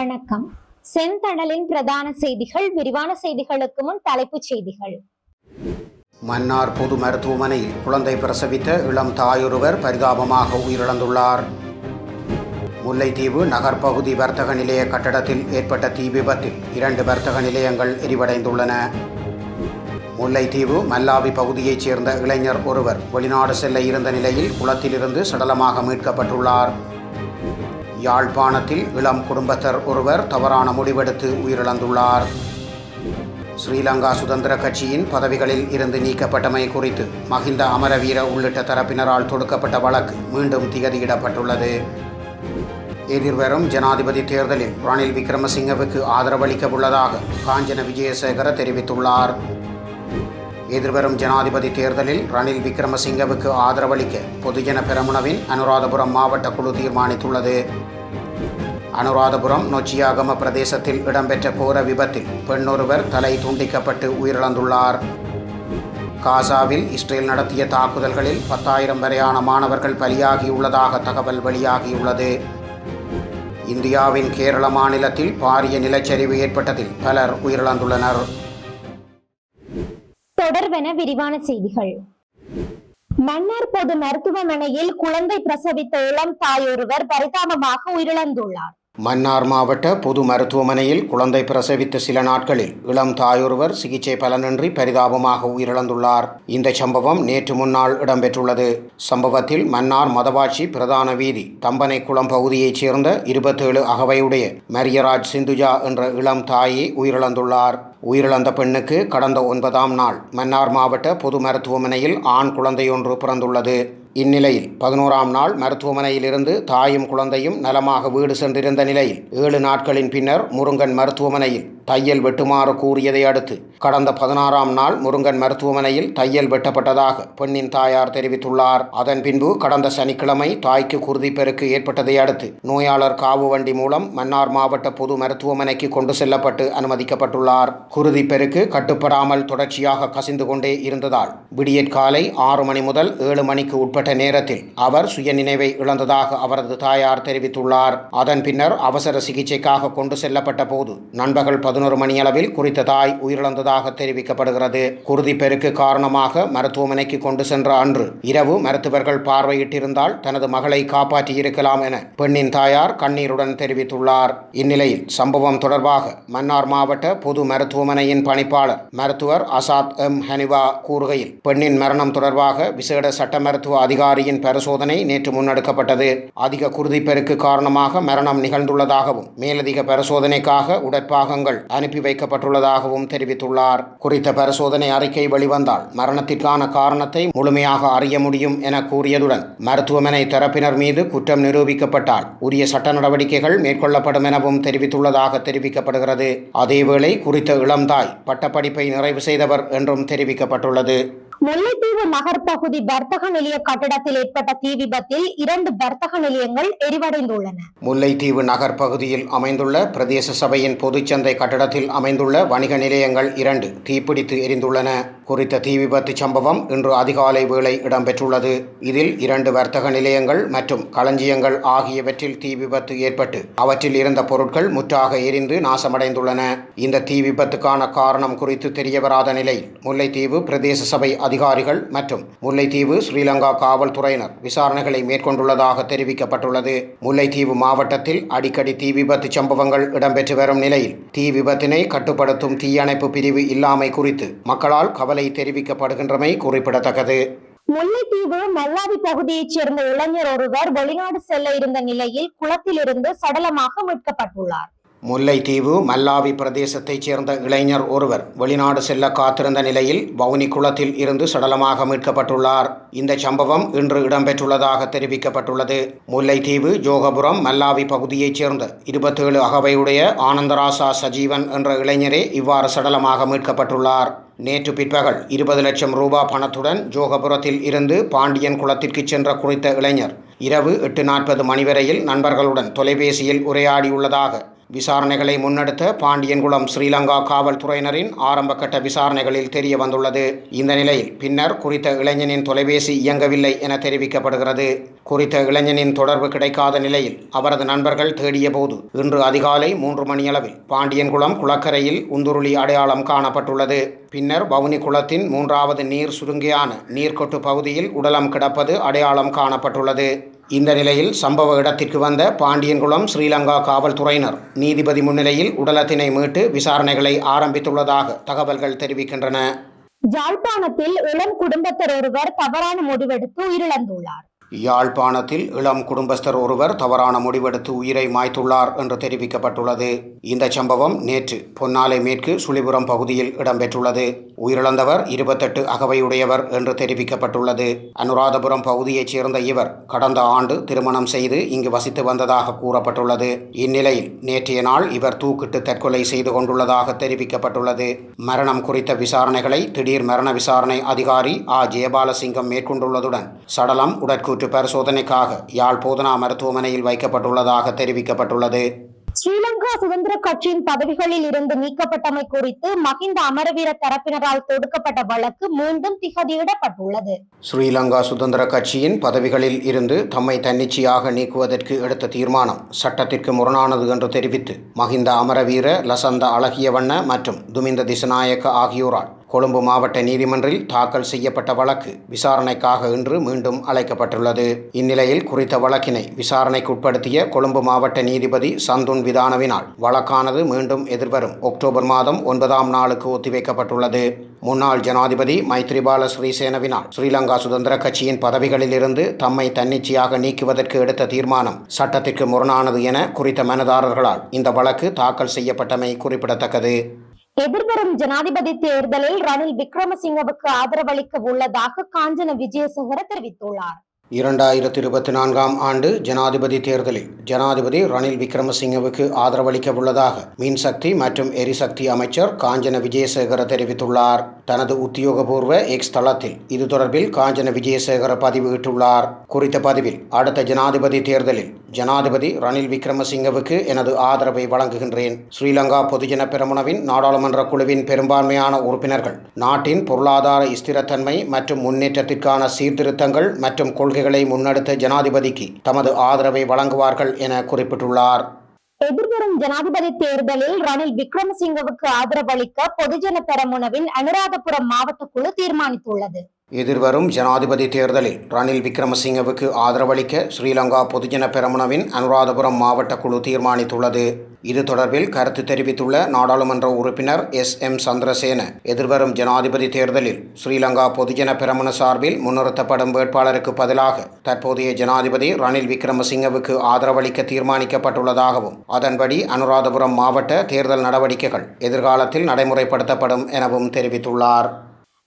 வணக்கம். செந்தணலின் பிரதான செய்திகள் விரிவான செய்திகளுக்கு முன் தலைப்புச் செய்திகள். மன்னார் பொது மருத்துவமனையில் குழந்தை பிரசவித்த இளம் தாயொருவர் பரிதாபமாக உயிரிழந்துள்ளார். முல்லைத்தீவு நகர்ப்பகுதி வர்த்தக நிலைய கட்டடத்தில் ஏற்பட்ட தீ விபத்தில் இரண்டு வர்த்தக நிலையங்கள் எரிவடைந்துள்ளன. முல்லைத்தீவு மல்லாவி பகுதியைச் சேர்ந்த இளைஞர் ஒருவர் வெளிநாடு செல்ல இருந்த நிலையில் குளத்திலிருந்து சடலமாக மீட்கப்பட்டுள்ளார். யாழ்ப்பாணத்தில் இளம் குடும்பத்தர் ஒருவர் தவறான முடிவெடுத்து உயிரிழந்துள்ளார். ஸ்ரீலங்கா சுதந்திர கட்சியின் பதவிகளில் இருந்து நீக்கப்பட்டமை குறித்து மஹிந்த அமரவீர உள்ளிட்ட தரப்பினரால் தொடுக்கப்பட்ட வழக்கு மீண்டும் திகதியிடப்பட்டுள்ளது. எதிர்வரும் ஜனாதிபதி தேர்தலில் ரணில் விக்ரமசிங்கவுக்கு ஆதரவளிக்க உள்ளதாக காஞ்சன விஜயசேகர தெரிவித்துள்ளார். எதிர்வரும் ஜனாதிபதி தேர்தலில் ரணில் விக்ரமசிங்கவுக்கு ஆதரவளிக்க பொதுஜன பெரமுனவின் அனுராதபுரம் மாவட்ட குழு தீர்மானித்துள்ளது. அனுராதபுரம் நொச்சியாகம பிரதேசத்தில் இடம்பெற்ற கோர விபத்தில் பெண்ணொருவர் தலை துண்டிக்கப்பட்டு உயிரிழந்துள்ளார். காசாவில் இஸ்ரேல் நடத்திய தாக்குதல்களில் பத்தாயிரம் வரையான மாணவர்கள் பலியாகியுள்ளதாக தகவல் வெளியாகியுள்ளது. இந்தியாவின் கேரள மாநிலத்தில் பாரிய நிலச்சரிவு ஏற்பட்டதில் பலர் உயிரிழந்துள்ளனர். தொடர்வென விரிவான செய்திகள். மன்னார் பொது மருத்துவமனையில் குழந்தை பிரசவித்த இளம் தாயொருவர் பரிதாபமாக உயிரிழந்துள்ளார். மன்னார் மாவட்ட பொது மருத்துவமனையில் குழந்தை பிரசவித்த சில நாட்களில் இளம் தாயொருவர் சிகிச்சை பலனின்றி பரிதாபமாக உயிரிழந்துள்ளார். இந்த சம்பவம் நேற்று முன்னாள் இடம்பெற்றுள்ளது. சம்பவத்தில் மன்னார் மதவாட்சி பிரதான வீதி தம்பனைக்குளம் பகுதியைச் சேர்ந்த இருபத்தேழு அகவையுடைய மரியராஜ் சிந்துஜா என்ற இளம் தாயை உயிரிழந்துள்ளார். உயிரிழந்த பெண்ணுக்கு கடந்த ஒன்பதாம் நாள் மன்னார் மாவட்ட பொது மருத்துவமனையில் ஆண் குழந்தையொன்று பிறந்துள்ளது. இந்நிலையில் பதினோராம் நாள் மருத்துவமனையிலிருந்து தாயும் குழந்தையும் நலமாக வீடு சென்றிருந்த நிலையில் ஏழு நாட்களின் பின்னர் முருங்கன் மருத்துவமனையில் தையல் வெட்டுமாறு கூறியதை அடுத்து கடந்த பதினாறாம் நாள் முருங்கன் மருத்துவமனையில் தையல் வெட்டப்பட்டதாக பெண்ணின் தாயார் தெரிவித்துள்ளார். அதன் பின்பு கடந்த சனிக்கிழமை தாய்க்கு குருதிப்பெருக்கு ஏற்பட்டதை அடுத்து நோயாளர் காவு வண்டி மூலம் மன்னார் மாவட்ட பொது மருத்துவமனைக்கு கொண்டு செல்லப்பட்டு அனுமதிக்கப்பட்டுள்ளார். குருதிப்பெருக்கு கட்டுப்படாமல் தொடர்ச்சியாக கசிந்து கொண்டே இருந்ததால் விடியற்காலை ஆறு மணி முதல் ஏழு மணிக்கு ஏற்பட்ட நேரத்தில் அவர் சுயநினைவை இழந்ததாக அவரது தாயார் தெரிவித்துள்ளார். அதன் பின்னர் அவசர சிகிச்சைக்காக கொண்டு செல்லப்பட்ட போது நண்பகல் பதினோரு மணியளவில் குறித்த தாய் உயிரிழந்ததாக தெரிவிக்கப்படுகிறது. குருதி பெருக்கு காரணமாக மருத்துவமனைக்கு கொண்டு சென்ற அன்று இரவு மருத்துவர்கள் பார்வையிட்டிருந்தால் தனது மகளை காப்பாற்றி இருக்கலாம் என பெண்ணின் தாயார் கண்ணீருடன் தெரிவித்துள்ளார். இந்நிலையில் சம்பவம் தொடர்பாக மன்னார் மாவட்ட பொது மருத்துவமனையின் பணிப்பாளர் மருத்துவர் அசாத் எம். ஹனிவா கூறுகையில் பெண்ணின் மரணம் தொடர்பாக விசேட சட்ட மருத்துவ அதிகாரியின் பரிசோதனை நேற்று முன்னெடுக்கப்பட்டது. அதிக குருதிப்பெருக்கு காரணமாக மரணம் நிகழ்ந்துள்ளதாகவும் மேலதிக பரிசோதனைக்காக உடற்பாகங்கள் அனுப்பி வைக்கப்பட்டுள்ளதாகவும் தெரிவித்துள்ளார். குறித்த பரிசோதனை அறிக்கை வெளிவந்தால் மரணத்திற்கான காரணத்தை முழுமையாக அறிய முடியும் என கூறியதுடன் மருத்துவமனை தரப்பினர் மீது குற்றம் நிரூபிக்கப்பட்டால் உரிய சட்ட நடவடிக்கைகள் மேற்கொள்ளப்படும் எனவும் தெரிவித்துள்ளதாக தெரிவிக்கப்படுகிறது. அதேவேளை குறித்த இளம்தாய் பட்டப்படிப்பை நிறைவு செய்தவர் என்றும் தெரிவிக்கப்பட்டுள்ளது. முல்லைத்தீவு நகர் பகுதி வர்த்தக நிலைய கட்டடத்தில் ஏற்பட்ட தீ விபத்தில் இரண்டு வர்த்தக நிலையங்கள் எரிவடைந்துள்ளன. முல்லைத்தீவு நகர் பகுதியில் அமைந்துள்ள பிரதேச சபையின் பொதுச்சந்தை கட்டடத்தில் அமைந்துள்ள வணிக நிலையங்கள் இரண்டு தீப்பிடித்து எரிந்துள்ளன. குறித்த தீ விபத்து சம்பவம் இன்று அதிகாலை வேளை இடம்பெற்றுள்ளது. இதில் இரண்டு வர்த்தக நிலையங்கள் மற்றும் களஞ்சியங்கள் ஆகியவற்றில் தீ விபத்து ஏற்பட்டு அவற்றில் இருந்த பொருட்கள் முற்றாக எரிந்து நாசமடைந்துள்ளன. இந்த தீ விபத்துக்கான காரணம் குறித்து தெரியவராத நிலையில் முல்லைத்தீவு பிரதேச சபை அதிகாரிகள் மற்றும் முல்லைத்தீவு ஸ்ரீலங்கா காவல்துறையினர் விசாரணைகளை மேற்கொண்டுள்ளதாக தெரிவிக்கப்பட்டுள்ளது. முல்லைத்தீவு மாவட்டத்தில் அடிக்கடி தீ விபத்து சம்பவங்கள் இடம்பெற்று வரும் நிலையில் தீ விபத்தினை கட்டுப்படுத்தும் தீயணைப்பு பிரிவு இல்லாமை குறித்து மக்களால் கவலை தெரிவிக்கப்படுகின்றமை குறிப்பிடத்தக்கது. முல்லைத்தீவு மல்லாவி பகுதியைச் சேர்ந்த இளைஞர் ஒருவர் வெளிநாடு செல்ல இருந்த நிலையில் குளத்திலிருந்து சடலமாக மீட்கப்பட்டுள்ளார். முல்லைத்தீவு மல்லாவி பிரதேசத்தைச் சேர்ந்த இளைஞர் ஒருவர் வெளிநாடு செல்ல காத்திருந்த நிலையில் வவுனி குளத்தில் இருந்து சடலமாக மீட்கப்பட்டுள்ளார். இந்த சம்பவம் இன்று இடம்பெற்றுள்ளதாக தெரிவிக்கப்பட்டுள்ளது. முல்லைத்தீவு ஜோகபுரம் மல்லாவி பகுதியைச் சேர்ந்த இருபத்தேழு அகவையுடைய ஆனந்தராசா சஜீவன் என்ற இளைஞரே இவ்வாறு சடலமாக மீட்கப்பட்டுள்ளார். நேற்று பிற்பகல் இருபது லட்சம் ரூபாய் பணத்துடன் ஜோகபுரத்தில் இருந்து பாண்டியன் குளத்திற்கு சென்ற குறித்த இளைஞர் இரவு எட்டு நாற்பது மணி வரையில் நண்பர்களுடன் தொலைபேசியில் உரையாடியுள்ளதாக விசாரணைகளை முன்னெடுத்த பாண்டியன்குளம் ஸ்ரீலங்கா காவல்துறையினரின் ஆரம்பகட்ட விசாரணைகளில் தெரிய வந்துள்ளது இந்த நிலையில் பின்னர் குறித்த இளைஞனின் தொலைபேசி இயங்கவில்லை என தெரிவிக்கப்படுகிறது. குறித்த இளைஞனின் தொடர்பு கிடைக்காத நிலையில் அவரது நண்பர்கள் தேடிய போது இன்று அதிகாலை மூன்று மணியளவில் பாண்டியன்குளம் குளக்கரையில் உந்துருளி அடையாளம் காணப்பட்டுள்ளது. பின்னர் வவுனி குளத்தின் மூன்றாவது நீர் சுருங்கியான நீர்க்கொட்டு பகுதியில் உடலம் கிடப்பது அடையாளம் காணப்பட்டுள்ளது. இந்த நிலையில் சம்பவ இடத்திற்கு வந்த பாண்டியன்குளம் ஸ்ரீலங்கா காவல்துறையினர் நீதிபதி முன்னிலையில் உடலத்தினை மீட்டு விசாரணைகளை ஆரம்பித்துள்ளதாக தகவல்கள் தெரிவிக்கின்றன. யாழ்ப்பாணத்தில் இளம் குடும்பத்தர் ஒருவர் தவறான முடிவெடுத்து உயிரிழந்துள்ளார். யாழ்ப்பாணத்தில் இளம் குடும்பஸ்தர் ஒருவர் தவறான முடிவெடுத்து உயிரை மாய்த்துள்ளார் என்று தெரிவிக்கப்பட்டுள்ளது. இந்த சம்பவம் நேற்று பொன்னாலை மேற்கு சுழிபுரம் பகுதியில் இடம்பெற்றுள்ளது. உயிரிழந்தவர் இருபத்தெட்டு அகவையுடையவர் என்று தெரிவிக்கப்பட்டுள்ளது. அனுராதபுரம் பகுதியைச் சேர்ந்த இவர் கடந்த ஆண்டு திருமணம் செய்து இங்கு வசித்து வந்ததாக கூறப்பட்டுள்ளது. இந்நிலையில் நேற்றைய நாள் இவர் தூக்கிட்டு தற்கொலை செய்து கொண்டுள்ளதாக தெரிவிக்கப்பட்டுள்ளது. மரணம் குறித்த விசாரணைகளை திடீர் மரண விசாரணை அதிகாரி ஆ. ஜெயபாலசிங்கம் மேற்கொண்டுள்ளதுடன் சடலம் உடற்கூற்று பரிசோதனைக்காக யாழ் போதனா மருத்துவமனையில் வைக்கப்பட்டுள்ளதாக தெரிவிக்கப்பட்டுள்ளது. ஸ்ரீலங்கா சுதந்திர கட்சியின் பதவிகளில் இருந்து நீக்கப்பட்டமை குறித்து மஹிந்த அமரவீர தரப்பினரால் தொடுக்கப்பட்ட வழக்கு மீண்டும் திகதியிடப்பட்டுள்ளது. ஸ்ரீலங்கா சுதந்திர கட்சியின் பதவிகளில் இருந்து தம்மை தன்னிச்சையாக நீக்குவதற்கு எடுத்த தீர்மானம் சட்டத்திற்கு முரணானது என்று தெரிவித்து மஹிந்த அமரவீர லசந்த அழகியவண்ண மற்றும் துமிந்த திசநாயக்க ஆகியோரால் கொழும்பு மாவட்ட நீதிமன்றில் தாக்கல் செய்யப்பட்ட வழக்கு விசாரணைக்காக இன்று மீண்டும் அழைக்கப்பட்டுள்ளது. இந்நிலையில் குறித்த வழக்கினை விசாரணைக்கு உட்படுத்திய கொழும்பு மாவட்ட நீதிபதி சந்துன் விதானவினால் வழக்கானது மீண்டும் எதிர்வரும் அக்டோபர் மாதம் ஒன்பதாம் நாளுக்கு ஒத்திவைக்கப்பட்டுள்ளது. முன்னாள் ஜனாதிபதி மைத்ரிபால ஸ்ரீசேனவினால் ஸ்ரீலங்கா சுதந்திர கட்சியின் பதவிகளிலிருந்து தம்மை தன்னிச்சையாக நீக்குவதற்கு எடுத்த தீர்மானம் சட்டத்திற்கு முரணானது என குறித்த மனுதாரர்களால் இந்த வழக்கு தாக்கல் செய்யப்பட்டமை குறிப்பிடத்தக்கது. எதிர்வரும் ஜனாதிபதி தேர்தலில் ரணில் விக்ரமசிங்கவுக்கு ஆதரவளிக்க உள்ளதாக காஞ்சன விஜயசேகர தெரிவித்துள்ளார். இரண்டாயிரத்தி இருபத்தி நான்காம் ஆண்டு ஜனாதிபதி தேர்தலில் ஜனாதிபதி ரணில் விக்ரமசிங்கவுக்கு ஆதரவளிக்க உள்ளதாக மின்சக்தி மற்றும் எரிசக்தி அமைச்சர் காஞ்சன விஜயசேகர தெரிவித்துள்ளார். தனது உத்தியோகபூர்வ எக்ஸ் தளத்தில் இது தொடர்பில் காஞ்சன விஜயசேகர பதிவிட்டுள்ளார் குறித்த பதிவில் அடுத்த ஜனாதிபதி தேர்தலில் ஜனாதிபதி ரணில் விக்ரமசிங்கவுக்கு எனது ஆதரவை வழங்குகின்றேன். ஸ்ரீலங்கா பொதுஜன பெருமுனவின் நாடாளுமன்ற குழுவின் பெரும்பான்மையான உறுப்பினர்கள் நாட்டின் பொருளாதார ஸ்திரத்தன்மை மற்றும் முன்னேற்றத்திற்கான சீர்திருத்தங்கள் மற்றும் கொள்கை கொள்கைகளை முன்னெடுத்து ஜனாதிபதிக்கு தமது ஆதரவை வழங்குவார்கள் என குறிப்பிட்டுள்ளார். எதிர்வரும் ஜனாதிபதி தேர்தலில் ரணில் விக்ரமசிங்கவுக்கு ஆதரவளிக்க பொதுஜன பெரமுனவின் அனுராதபுரம் மாவட்ட குழு தீர்மானித்துள்ளது. எதிர்வரும் ஜனாதிபதி தேர்தலில் ரணில் விக்ரமசிங்கவுக்கு ஆதரவளிக்க ஸ்ரீலங்கா பொதுஜன பெரமுனவின் அனுராதபுரம் மாவட்ட குழு தீர்மானித்துள்ளது. இது தொடர்பில் கருத்து தெரிவித்துள்ள நாடாளுமன்ற உறுப்பினர் எஸ். எம். சந்திரசேன எதிர்வரும் ஜனாதிபதி தேர்தலில் ஸ்ரீலங்கா பொதுஜன பெரமுன சார்பில் முன்னிறுத்தப்படும் வேட்பாளருக்கு பதிலாக தற்போதைய ஜனாதிபதி ரணில் விக்ரமசிங்கவுக்கு ஆதரவளிக்க தீர்மானிக்கப்பட்டுள்ளதாகவும் அதன்படி அனுராதபுரம் மாவட்ட தேர்தல் நடவடிக்கைகள் எதிர்காலத்தில் நடைமுறைப்படுத்தப்படும் எனவும் தெரிவித்துள்ளார்.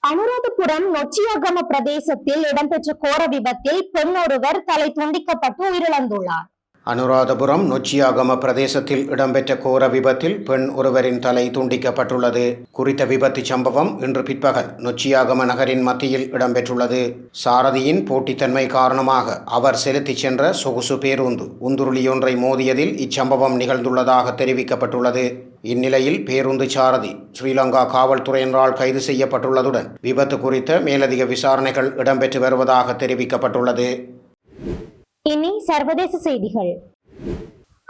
அனுராதபுரம் நொச்சியகம பிரதேசத்தில் இடம்பெற்ற கோர விபத்தில் பெண் ஒருவர் தலை துண்டிக்கப்பட்டு உயிரிழந்துள்ளார். அனுராதபுரம் நொச்சியாகம பிரதேசத்தில் இடம்பெற்ற கோர விபத்தில் பெண் ஒருவரின் தலை துண்டிக்கப்பட்டுள்ளது. குறித்த விபத்து சம்பவம் இன்று பிற்பகல் நொச்சியாகம நகரின் மத்தியில் இடம்பெற்றுள்ளது. சாரதியின் போட்டித்தன்மை காரணமாக அவர் செலுத்திச் சென்ற சொகுசு பேருந்து உந்துருளியொன்றை மோதியதில் இச்சம்பவம் நிகழ்ந்துள்ளதாக தெரிவிக்கப்பட்டுள்ளது. இந்நிலையில் பேருந்து சாரதி ஸ்ரீலங்கா காவல்துறையினரால் கைது செய்யப்பட்டுள்ளதுடன் விபத்து குறித்த மேலதிக விசாரணைகள் இடம்பெற்று வருவதாக தெரிவிக்கப்பட்டுள்ளது. இனி சர்வதேச செய்திகள்.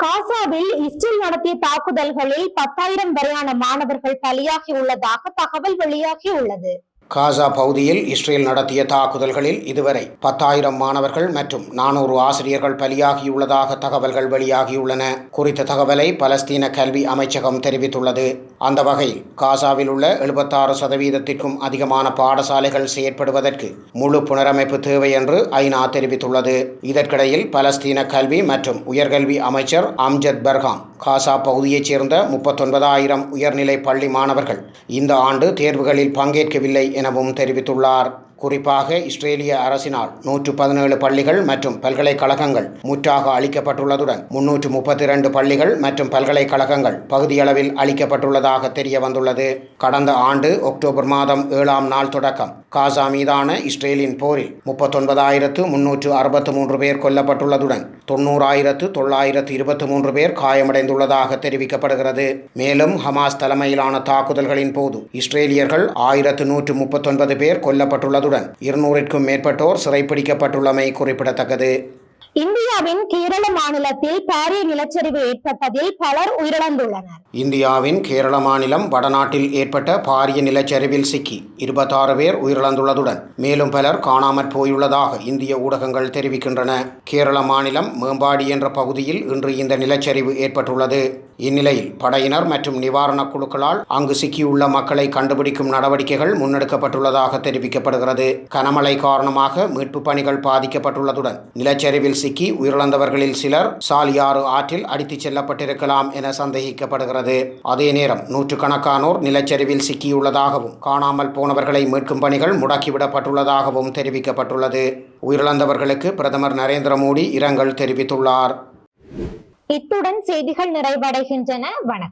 காசாவில் இஸ்ரேல் நடத்திய தாக்குதல்களில் பத்தாயிரம் வரையான மாணவர்கள் பலியாகி உள்ளதாக தகவல் வெளியாகி உள்ளது. காசா பகுதியில் இஸ்ரேல் நடத்திய தாக்குதல்களில் இதுவரை பத்தாயிரம் மாணவர்கள் மற்றும் நானூறு ஆசிரியர்கள் பலியாகியுள்ளதாக தகவல்கள் வெளியாகியுள்ளன. குறித்த தகவலை பலஸ்தீன கல்வி அமைச்சகம் தெரிவித்துள்ளது. அந்த வகையில் காசாவில் உள்ள எழுபத்தாறு சதவீதத்திற்கும் அதிகமான பாடசாலைகள் செயற்படுவதற்கு முழு புனரமைப்பு தேவை என்று ஐநா தெரிவித்துள்ளது. இதற்கிடையில் பலஸ்தீன கல்வி மற்றும் உயர்கல்வி அமைச்சர் அம்ஜத் பர்காம் காசா பகுதியைச் சேர்ந்த முப்பத்தொன்பதாயிரம் உயர்நிலை பள்ளி மாணவர்கள் இந்த ஆண்டு தேர்வுகளில் பங்கேற்கவில்லை எனவும் தெரிவித்துள்ளார். குறிப்பாக இஸ்ரேலிய அரசினால் நூற்று பதினேழு பள்ளிகள் மற்றும் பல்கலைக்கழகங்கள் முற்றாக அளிக்கப்பட்டுள்ளதுடன் முன்னூற்று முப்பத்தி இரண்டு பள்ளிகள் மற்றும் பல்கலைக்கழகங்கள் பகுதியளவில் அளிக்கப்பட்டுள்ளதாக தெரிய வந்துள்ளது கடந்த ஆண்டு அக்டோபர் மாதம் ஏழாம் நாள் தொடக்கம். காசா மீதான இஸ்ரேலின் போரில் முப்பத்தொன்பதாயிரத்து முன்னூற்று அறுபத்து மூன்று பேர் கொல்லப்பட்டுள்ளதுடன் தொண்ணூறாயிரத்து தொள்ளாயிரத்து இருபத்தி மூன்று பேர் காயமடைந்துள்ளதாக தெரிவிக்கப்படுகிறது. மேலும் ஹமாஸ் தலைமையிலான தாக்குதல்களின் போது இஸ்ரேலியர்கள் ஆயிரத்து நூற்று முப்பத்தொன்பது பேர் கொல்லப்பட்டுள்ளதுடன் இருநூறிற்கும் மேற்பட்டோர் சிறைப்பிடிக்கப்பட்டுள்ளமை குறிப்பிடத்தக்கது. இந்தியாவின் கேரள மாநிலத்தில் பாரிய நிலச்சரிவு ஏற்பட்டதில் பலர் உயிரிழந்துள்ளனர். இந்தியாவின் கேரள மாநிலம் வடநாட்டில் ஏற்பட்ட பாரிய நிலச்சரிவில் சிக்கி இருபத்தாறு பேர் உயிரிழந்துள்ளதுடன் மேலும் பலர் காணாமற் போயுள்ளதாக இந்திய ஊடகங்கள் தெரிவிக்கின்றன. கேரள மாநிலம் மேம்பாடி என்ற பகுதியில் இன்று இந்த நிலச்சரிவு ஏற்பட்டுள்ளது. இந்நிலையில் படையினர் மற்றும் நிவாரணக் குழுக்களால் அங்கு சிக்கியுள்ள மக்களை கண்டுபிடிக்கும் நடவடிக்கைகள் முன்னெடுக்கப்பட்டுள்ளதாக தெரிவிக்கப்படுகிறது. கனமழை காரணமாக மீட்புப் பணிகள் பாதிக்கப்பட்டுள்ளதுடன் நிலச்சரிவில் சிக்கி உயிரிழந்தவர்களில் சிலர் சாலியாறு ஆற்றில் அடித்துச் செல்லப்பட்டிருக்கலாம் என சந்தேகிக்கப்படுகிறது. அதே நேரம் நூற்றுக்கணக்கானோர் நிலச்சரிவில் சிக்கியுள்ளதாகவும் காணாமல் போனவர்களை மீட்கும் பணிகள் முடக்கிவிடப்பட்டுள்ளதாகவும் தெரிவிக்கப்பட்டுள்ளது. உயிரிழந்தவர்களுக்கு பிரதமர் நரேந்திர மோடி இரங்கல் தெரிவித்துள்ளார். இத்துடன் செய்திகள் நிறைவடைகின்றன. வணக்கம்.